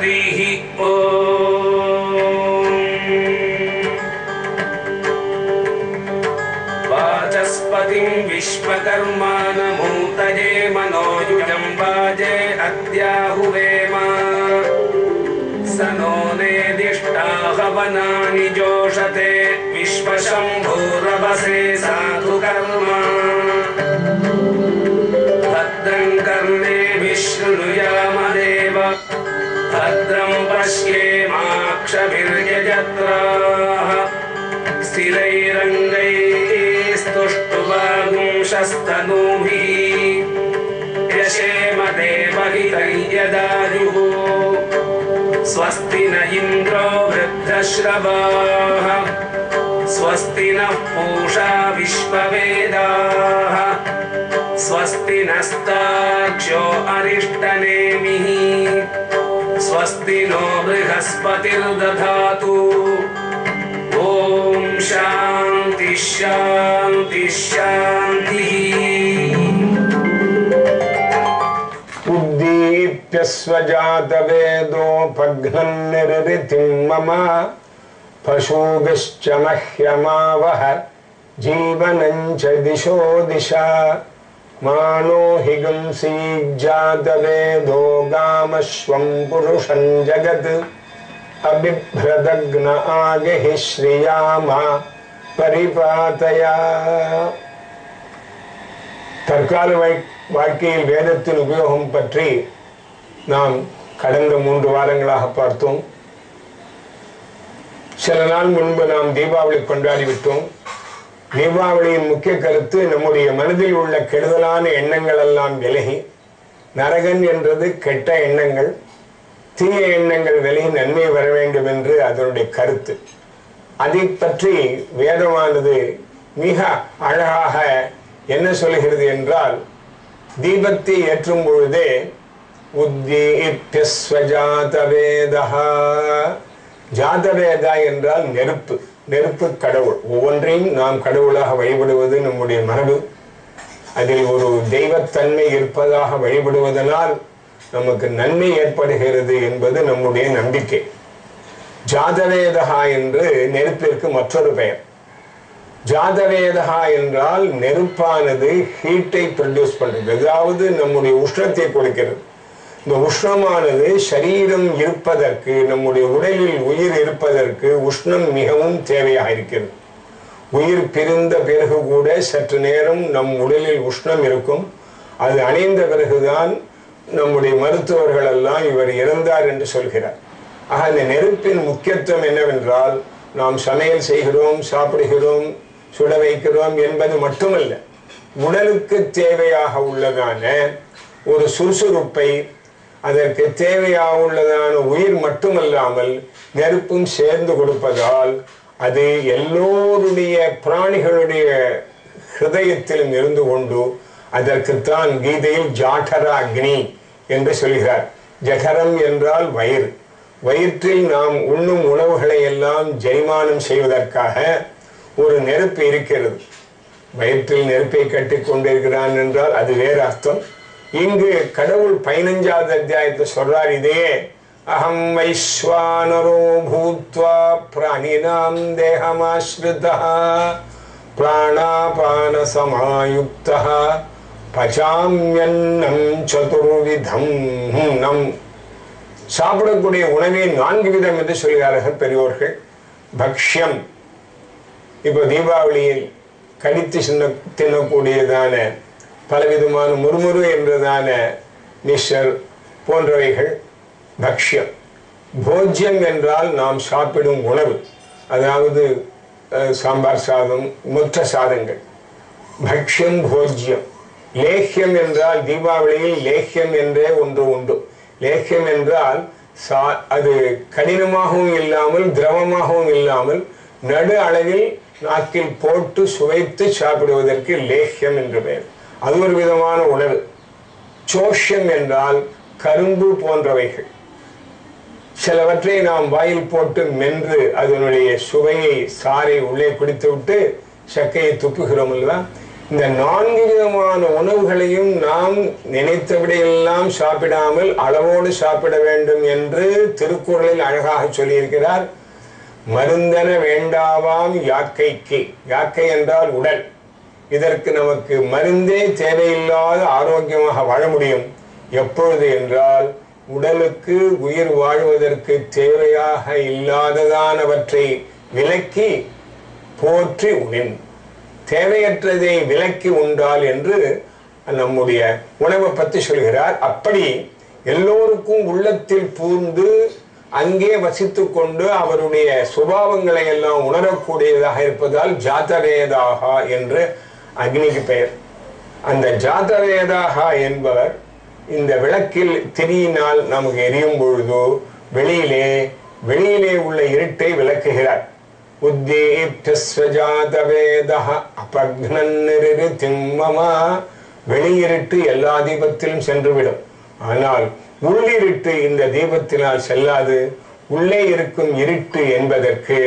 हरिः ॐ वाचस्पतिं विश्वकर्माणमूतये मनोयुजं वाजे अद्याहुवेम स नो नेदिष्टा हवनानि जोषते विश्वशम्भूरवसे साधु कर्म भद्रं कर्णेभिः शृणुयामदेव भद्रं पश्येमाक्षभिर्यजत्राः। स्थिरैरङ्गैस्तुष्टुवागुंशस्तनूभिः यशेम देवहितं यदायुः स्वस्ति न इन्द्रो वृद्धश्रवाः। स्वस्ति नः पूषा विश्ववेदाः। स्वस्ति नस्तार्क्ष्यो अरिष्टनेमिः स्वस्ति नो बृहस्पतिर्दधातु ॐ शान्ति शान्ति, शान्तिः। उद्दीप्यस्वजातवेदोपघ्नन्निरृतिं मम पशूगश्च मह्यमावह जीवनं च दिशो दिशा। मानो हिगंसीज्जातवेदो गामश्वं पुरुषं जगत् अबिभ्रदग्न आगहि श्रियामा परिपातया தற்கால வாழ்- வாழ்க்கையில் வேதத்தின் உபயோகம் பற்றி நாம் கடந்த மூன்று வாரங்களாக பார்த்தோம் சில நாள் முன்பு நாம் தீபாவளி கொண்டாடி விட்டோம் தீபாவளியின் முக்கிய கருத்து நம்முடைய மனதில் உள்ள கெடுதலான எண்ணங்கள் எல்லாம் விலகி நரகன் என்றது கெட்ட எண்ணங்கள் தீய எண்ணங்கள் விலகி நன்மை வர வேண்டும் என்று அதனுடைய கருத்து. அதை பற்றி வேதமானது மிக அழகாக என்ன சொல்கிறது என்றால் தீபத்தை ஏற்றும் பொழுதே உத்தீப்யஸ்வஜாதவேதா ஜாதவேதா என்றால் நெருப்பு. நெருப்பு கடவுள். ஒவ்வொன்றையும் நாம் கடவுளாக வழிபடுவது நம்முடைய மரபு. அதில் ஒரு தெய்வத்தன்மை இருப்பதாக வழிபடுவதனால் நமக்கு நன்மை ஏற்படுகிறது என்பது நம்முடைய நம்பிக்கை. ஜாதவேதகா என்று நெருப்பிற்கு மற்றொரு பெயர். ஜாதவேதகா என்றால் நெருப்பானது ஹீட்டை ப்ரொடியூஸ் பண்ணுறது அதாவது நம்முடைய உஷ்ணத்தை கொடுக்கிறது. இந்த உஷ்ணமானது சரீரம் இருப்பதற்கு நம்முடைய உடலில் உயிர் இருப்பதற்கு உஷ்ணம் மிகவும் தேவையாக இருக்கிறது. உயிர் பிரிந்த பிறகு கூட சற்று நேரம் நம் உடலில் உஷ்ணம் இருக்கும். அது அணைந்த பிறகுதான் நம்முடைய மருத்துவர்கள் எல்லாம் இவர் இறந்தார் என்று சொல்கிறார். ஆக இந்த நெருப்பின் முக்கியத்துவம் என்னவென்றால் நாம் சமையல் செய்கிறோம் சாப்பிடுகிறோம் சுட வைக்கிறோம் என்பது மட்டுமல்ல உடலுக்கு தேவையாக உள்ளதான ஒரு சுறுசுறுப்பை அதற்கு தேவையாக உள்ளதான உயிர் மட்டுமல்லாமல் நெருப்பும் சேர்ந்து கொடுப்பதால் அது எல்லோருடைய பிராணிகளுடைய ஹிருதயத்திலும் இருந்து கொண்டு அதற்குத்தான் கீதையில் ஜாఠர அக்னி என்று சொல்கிறார். ஜகரம் என்றால் வயிறு. வயிற்றில் நாம் உண்ணும் உணவுகளை எல்லாம் ஜெரிமானம் செய்வதற்காக ஒரு நெருப்பு இருக்கிறது. வயிற்றில் நெருப்பை கட்டிக் கொண்டிருக்கிறான் என்றால் அது வேறு அர்த்தம். இங்கு கடவுள் பதினஞ்சாவது அத்தியாயத்தை சொல்றார் இதே அகம் வைஸ்வானரோ பூத்வா பிராணினாம் தேகமாஸ்ருதா பிராணாபான சமாயுக்தா பச்சாமியன்னம் சதுர்விதம் நம். சாப்பிடக்கூடிய உணவே நான்கு விதம் என்று சொல்கிறார்கள் பெரியோர்கள். பக்ஷ்யம் இப்போ தீபாவளியில் கடித்து சின்ன தின்னக்கூடியதான பலவிதமான முறுமுறு என்றதான மிக்சர் போன்றவைகள் பக்ஷ்யம். போஜ்யம் என்றால் நாம் சாப்பிடும் உணவு. அதாவது சாம்பார் சாதம் மொத்த சாதங்கள். பக்ஷ்யம் போஜ்யம். லேஹ்யம் என்றால் தீபாவளியில் லேஹ்யம் என்றே ஒன்று உண்டு. லேஹ்யம் என்றால் சா அது கடினமாகவும் இல்லாமல் திரவமாகவும் இல்லாமல் நடு அளவில் நாக்கில் போட்டு சுவைத்து சாப்பிடுவதற்கு லேஹ்யம் என்று பெயர். அது ஒரு விதமான உணவு. சோஷ்யம் என்றால் கரும்பு போன்றவைகள். சிலவற்றை நாம் வாயில் போட்டு மென்று அதனுடைய சுவையை சாறை உள்ளே குடித்துவிட்டு சக்கையை துப்புகிறோம் அல்லவா? இந்த நான்கு விதமான உணவுகளையும் நாம் நினைத்தபடியெல்லாம் சாப்பிடாமல் அளவோடு சாப்பிட வேண்டும் என்று திருக்குறளில் அழகாக சொல்லியிருக்கிறார். மருந்தன வேண்டாவாம் யாக்கைக்கு. யாக்கை என்றால் உடல். இதற்கு நமக்கு மருந்தே தேவையில்லாத ஆரோக்கியமாக வாழ முடியும். எப்பொழுது என்றால் உடலுக்கு உயிர் வாழ்வதற்கு தேவையாக இல்லாததானவற்றை விலக்கி போற்றி உணின் தேவையற்றதை விலக்கி உண்டால் என்று நம்முடைய உணவை பற்றி சொல்கிறார். அப்படி எல்லோருக்கும் உள்ளத்தில் பூந்து அங்கே வசித்து கொண்டு அவருடைய சுபாவங்களை எல்லாம் உணரக்கூடியதாக இருப்பதால் ஜாதவேதாகா என்று அக்னிக்கு பெயர். அந்த ஜாதவேதாகா என்பவர் இந்த விளக்கில் திரியினால் நமக்கு எரியும் பொழுது வெளியிலே வெளியிலே உள்ள இருட்டை விளக்குகிறார். திம்மமா வெளியிருட்டு எல்லா தீபத்திலும் சென்றுவிடும். ஆனால் உள்ளிருட்டு இந்த தீபத்தினால் செல்லாது உள்ளே இருக்கும் இருட்டு என்பதற்கு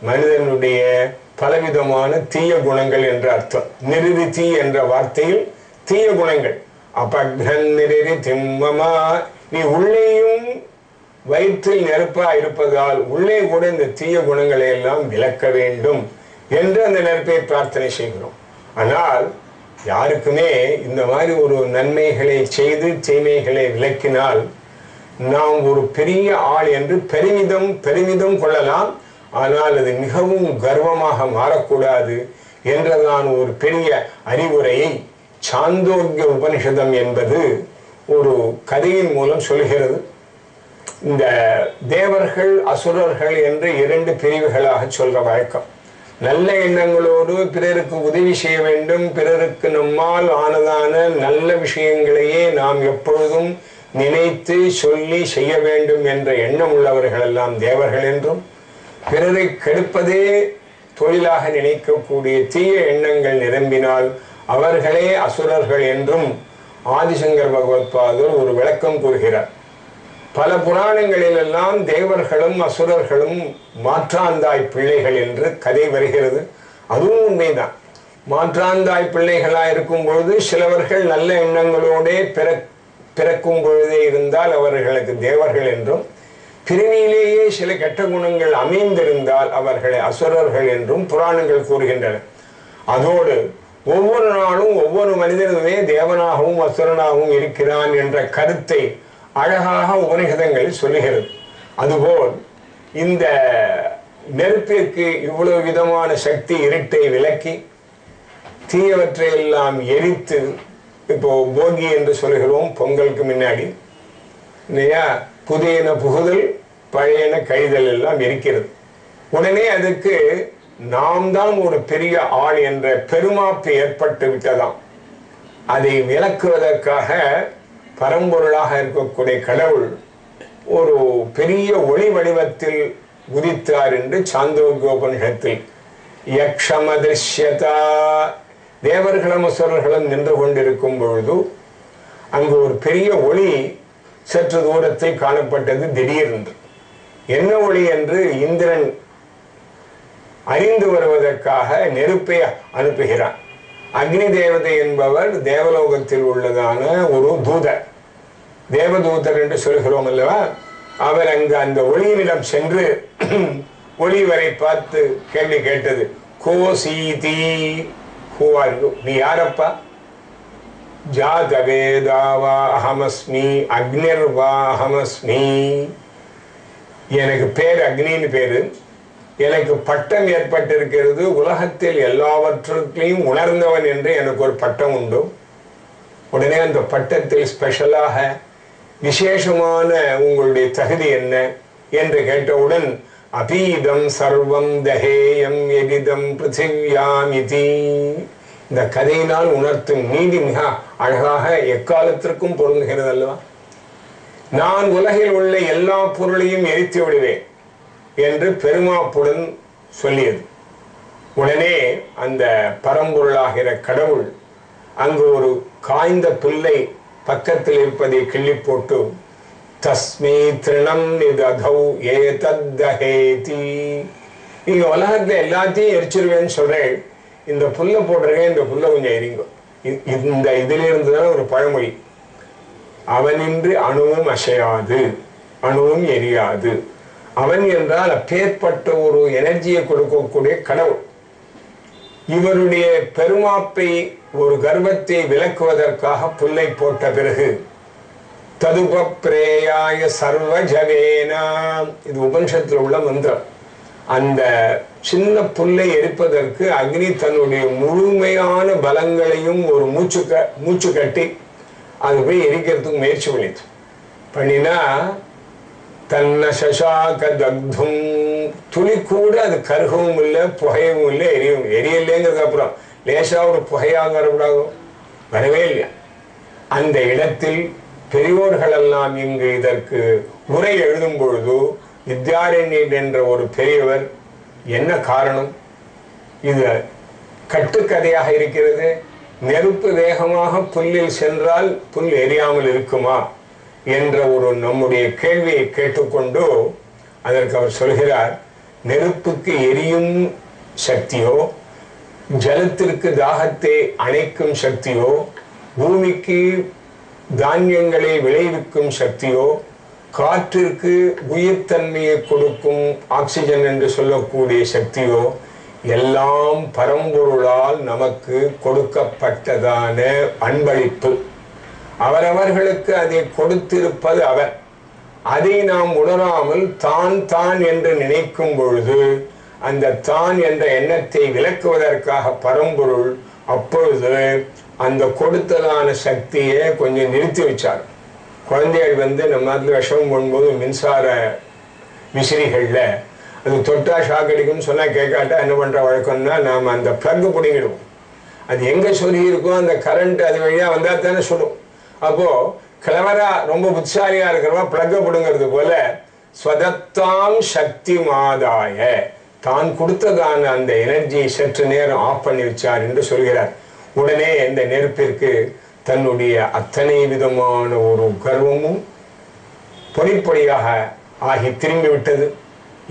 மனிதனுடைய பலவிதமான தீய குணங்கள் என்ற அர்த்தம். நிருதி என்ற வார்த்தையில் தீய குணங்கள். அபக்னன் திம்மமா. நீ உள்ளேயும் வயிற்றில் நெருப்பா இருப்பதால் உள்ளே கூட இந்த தீய குணங்களை எல்லாம் விளக்க வேண்டும் என்று அந்த நெருப்பை பிரார்த்தனை செய்கிறோம். ஆனால் யாருக்குமே இந்த மாதிரி ஒரு நன்மைகளை செய்து தீமைகளை விளக்கினால் நாம் ஒரு பெரிய ஆள் என்று பெருமிதம் பெருமிதம் கொள்ளலாம். ஆனால் அது மிகவும் கர்வமாக மாறக்கூடாது என்றதான் ஒரு பெரிய அறிவுரையை சாந்தோக்கிய உபனிஷதம் என்பது ஒரு கதையின் மூலம் சொல்கிறது. இந்த தேவர்கள் அசுரர்கள் என்று இரண்டு பிரிவுகளாக சொல்ற வழக்கம். நல்ல எண்ணங்களோடு பிறருக்கு உதவி செய்ய வேண்டும் பிறருக்கு நம்மால் ஆனதான நல்ல விஷயங்களையே நாம் எப்பொழுதும் நினைத்து சொல்லி செய்ய வேண்டும் என்ற எண்ணம் உள்ளவர்கள் எல்லாம் தேவர்கள் என்றும் பிறரை கெடுப்பதே தொழிலாக நினைக்கக்கூடிய தீய எண்ணங்கள் நிரம்பினால் அவர்களே அசுரர்கள் என்றும் ஆதிசங்கர் பகவத்பாதர் ஒரு விளக்கம் கூறுகிறார். பல புராணங்களிலெல்லாம் தேவர்களும் அசுரர்களும் மாற்றாந்தாய் பிள்ளைகள் என்று கதை வருகிறது. அதுவும் உண்மைதான். மாற்றாந்தாய் பிள்ளைகளா இருக்கும் பொழுது சிலவர்கள் நல்ல எண்ணங்களோடே பிற பிறக்கும் பொழுதே இருந்தால் அவர்களுக்கு தேவர்கள் என்றும் பிரிவியிலேயே சில கெட்ட குணங்கள் அமைந்திருந்தால் அவர்களை அசுரர்கள் என்றும் புராணங்கள் கூறுகின்றன. அதோடு ஒவ்வொரு நாளும் ஒவ்வொரு மனிதனுமே தேவனாகவும் அசுரனாகவும் இருக்கிறான் என்ற கருத்தை அழகாக உபனிஷதங்கள் சொல்லுகிறது. அதுபோல் இந்த நெருப்பிற்கு இவ்வளவு விதமான சக்தி இருட்டை விலக்கி தீயவற்றை எல்லாம் எரித்து இப்போ போகி என்று சொல்கிறோம் பொங்கலுக்கு முன்னாடி. இல்லையா? புதியன புகுதல் பழையன கழிதல் எல்லாம் இருக்கிறது. உடனே அதுக்கு நாம் தான் ஒரு பெரிய ஆள் என்ற பெருமாப்பு ஏற்பட்டு விட்டதாம். அதை விளக்குவதற்காக பரம்பொருளாக இருக்கக்கூடிய கடவுள் ஒரு பெரிய ஒளி வடிவத்தில் உதித்தார் என்று சாந்தோக்கியோபனிஷத்தில் யக்ஷமதிருஷ்யதா தேவர்களும் அசுரர்களும் நின்று கொண்டிருக்கும் பொழுது அங்கு ஒரு பெரிய ஒளி சற்று தூரத்தில் காணப்பட்டது திடீரென்று. என்ன ஒளி என்று இந்திரன் அறிந்து வருவதற்காக நெருப்பை அனுப்புகிறான். அக்னி தேவதை என்பவர் தேவலோகத்தில் உள்ளதான ஒரு தூதர். தேவதூதர் என்று சொல்கிறோம் அல்லவா? அவர் அங்கு அந்த ஒளியினிடம் சென்று ஒளி வரை பார்த்து கேள்வி கேட்டது. கோ சீதி? ஹூவாரு நீ யாரப்பா? ஜாதவேதா வா அகமஸ்மி அக்னிர்வா அகமஸ்மி எனக்கு பேர் அக்னின்னு பேரு. எனக்கு பட்டம் ஏற்பட்டிருக்கிறது உலகத்தில் எல்லாவற்றுக்கையும் உணர்ந்தவன் என்று எனக்கு ஒரு பட்டம் உண்டு. உடனே அந்த பட்டத்தில் ஸ்பெஷலாக விசேஷமான உங்களுடைய தகுதி என்ன என்று கேட்டவுடன் அபீதம் சர்வம் தஹேயம் எதிதம் பிருத்திவியாமிதி. இந்த கதையினால் உணர்த்தும் நீதி மிக அழகாக எக்காலத்திற்கும் பொருந்துகிறது அல்லவா நான் உலகில் உள்ள எல்லா பொருளையும் எரித்து விடுவேன் என்று பெருமாப்புடன் சொல்லியது. உடனே அந்த பரம்பொருளாகிற கடவுள் அங்கு ஒரு காய்ந்த பிள்ளை பக்கத்தில் இருப்பதை கிள்ளி போட்டு தஸ்மை திருணம் நிததௌ ஏதத்தஹேதி நீங்க உலகத்தில் எல்லாத்தையும் எரிச்சிருவேன்னு சொல்றேன். இந்த புல்லை போட்டிருக்கேன் இந்த புல்லை கொஞ்சம் எரிங்க. இ- இந்த இதிலிருந்து தான் ஒரு பழமொழி. அவனின்றி அணுவும் அசையாது அணுவும் எரியாது. அவன் என்றால் அப்பேற்பட்ட ஒரு எனர்ஜியை கொடுக்கக்கூடிய கடவுள். இவருடைய பெருமாப்பை ஒரு கர்வத்தை விளக்குவதற்காக புல்லை போட்ட பிறகு ததுப பிரேயாய சர்வ ஜவேனா இது உபனிஷத்தில் உள்ள மந்திரம். அந்த சின்ன புல்லை எரிப்பதற்கு அக்னி தன்னுடைய முழுமையான பலங்களையும் ஒரு மூச்சு க மூச்சு கட்டி அது போய் எரிக்கிறதுக்கு முயற்சி பண்ணிது பண்ணினா தன்னை சசாக தக்தும். துளி கூட அது கருகவும் இல்லை புகையவும் இல்லை எரியவும் எரியலைங்கிறது அப்புறம் லேசாக ஒரு புகையாக வரக்கூடாது வரவே இல்லையா அந்த இடத்தில் பெரியோர்கள் எல்லாம் இங்கு இதற்கு உரை எழுதும் பொழுது வித்யாரண்யன் என்ற ஒரு பெரியவர் என்ன காரணம்? இது கட்டுக்கதையாக இருக்கிறது. நெருப்பு வேகமாக புல்லில் சென்றால் புல் எரியாமல் இருக்குமா? என்ற ஒரு நம்முடைய கேள்வியை கேட்டுக்கொண்டு அதற்கு அவர் சொல்கிறார் நெருப்புக்கு எரியும் சக்தியோ ஜலத்திற்கு தாகத்தை அணைக்கும் சக்தியோ பூமிக்கு தானியங்களை விளைவிக்கும் சக்தியோ காற்றிற்கு உயிர்த்தன்மையை கொடுக்கும் ஆக்சிஜன் என்று சொல்லக்கூடிய சக்தியோ எல்லாம் பரம்பொருளால் நமக்கு கொடுக்கப்பட்டதான அன்பளிப்பு. அவரவர்களுக்கு அதை கொடுத்திருப்பது அவர். அதை நாம் உணராமல் தான் தான் என்று நினைக்கும் பொழுது அந்த தான் என்ற எண்ணத்தை விளக்குவதற்காக பரம்பொருள் அப்பொழுது அந்த கொடுத்ததான சக்தியை கொஞ்சம் நிறுத்தி வச்சார். குழந்தைகள் வந்து நம்ம நாட்டில் விஷமம் போடும்போது மின்சார விசிறிகள்ல அது தொட்டா ஷாக் அடிக்கும்னு சொன்னா கேட்காட்டா என்ன பண்ற வழக்கம்னா நாம அந்த ப்ளக்கு பிடிங்கிடுவோம். அது எங்க சொல்லி இருக்கோ அந்த கரண்ட் அது வழியா வந்தா தானே சொல்லும். அப்போ கிளவரா ரொம்ப புத்திசாலியாக இருக்கிறவா ப்ளக்கை பிடுங்கிறது போல ஸ்வதத்தாம் சக்தி மாதாய. தான் கொடுத்ததான அந்த எனர்ஜியை சற்று நேரம் ஆஃப் பண்ணி வச்சார் என்று சொல்கிறார். உடனே இந்த நெருப்பிற்கு தன்னுடைய அத்தனை விதமான ஒரு கர்வமும் பொடிப்பொடியாக ஆகி திரும்பி விட்டது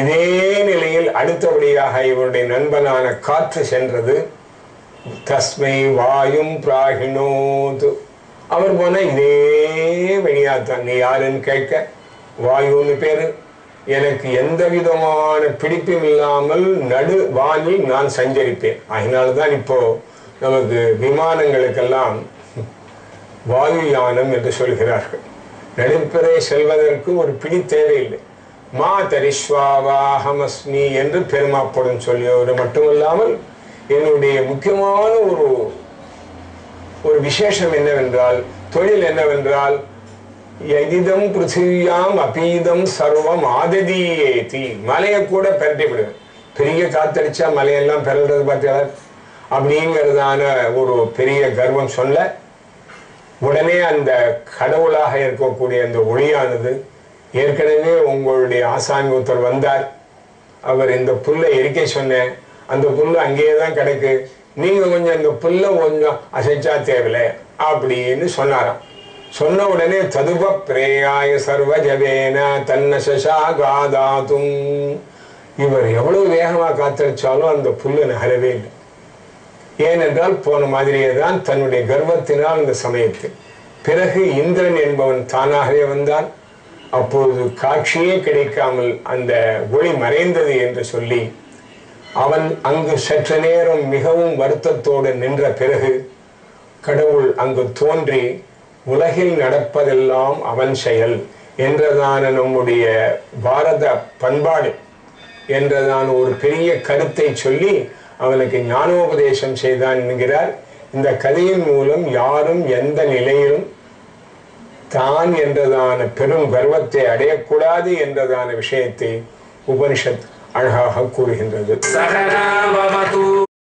இதே நிலையில் அடுத்தபடியாக இவருடைய நண்பனான காற்று சென்றது. தஸ்மை வாயும் பிராகினோது. அவர் போன இதே வழியாத்தான் நீ யாருன்னு கேட்க வாயுன்னு பேரு. எனக்கு எந்த விதமான பிடிப்பும் இல்லாமல் நடு வானில் நான் சஞ்சரிப்பேன். அதனால்தான் இப்போ நமக்கு விமானங்களுக்கெல்லாம் வாயு யானம் என்று சொல்கிறார்கள். நடுப்பறை செல்வதற்கு ஒரு பிடி தேவையில்லை. மா தரிஸ்வாவாஹமஸ்மி என்று பெருமாப்படும் சொல்லியவர் மட்டுமல்லாமல் என்னுடைய முக்கியமான ஒரு ஒரு விசேஷம் என்னவென்றால் தொழில் என்னவென்றால் எதிதம் பிருத்திவியாம் அபீதம் சர்வம் ஆததியேதி. மலையை கூட பெரட்டி விடுவேன். பெரிய காத்தடிச்சா மலையெல்லாம் பெறல்றது பார்த்தீங்களா அப்படிங்கிறதான ஒரு பெரிய கர்வம் சொல்ல உடனே அந்த கடவுளாக இருக்கக்கூடிய அந்த ஒளியானது ஏற்கனவே உங்களுடைய ஆசாமி ஒருத்தர் வந்தார். அவர் இந்த புல்லை எரிக்க சொன்னேன் அந்த புல்லு அங்கேயே தான் கிடக்கு. நீங்கள் கொஞ்சம் அந்த புல்லை கொஞ்சம் அசைச்சா தேவையில்லை அப்படின்னு சொன்னாராம். சொன்ன உடனே ததுப பிரேயாய சர்வஜவேன தன்ன சசா காதாதும் இவர் எவ்வளவு வேகமாக காத்தடிச்சாலும் அந்த புல்லு நகரவே இல்லை. ஏனென்றால் போன மாதிரியே தான் தன்னுடைய கர்வத்தினால் இந்த சமயத்தில். பிறகு இந்திரன் என்பவன் தானாகவே வந்தான். அப்பொழுது காட்சியே கிடைக்காமல் அந்த ஒளி மறைந்தது என்று சொல்லி அவன் அங்கு சற்று நேரம் மிகவும் வருத்தத்தோடு நின்ற பிறகு கடவுள் அங்கு தோன்றி உலகில் நடப்பதெல்லாம் அவன் செயல். என்றதான நம்முடைய பாரத பண்பாடு. என்றதான ஒரு பெரிய கருத்தை சொல்லி அவனுக்கு ஞானோபதேசம் செய்தான் என்கிறார். இந்த கதையின் மூலம் யாரும் எந்த நிலையிலும் தான் என்றதான பெரும் கர்வத்தை அடையக்கூடாது என்றதான விஷயத்தை உபனிஷத் அழகாக கூறுகின்றது.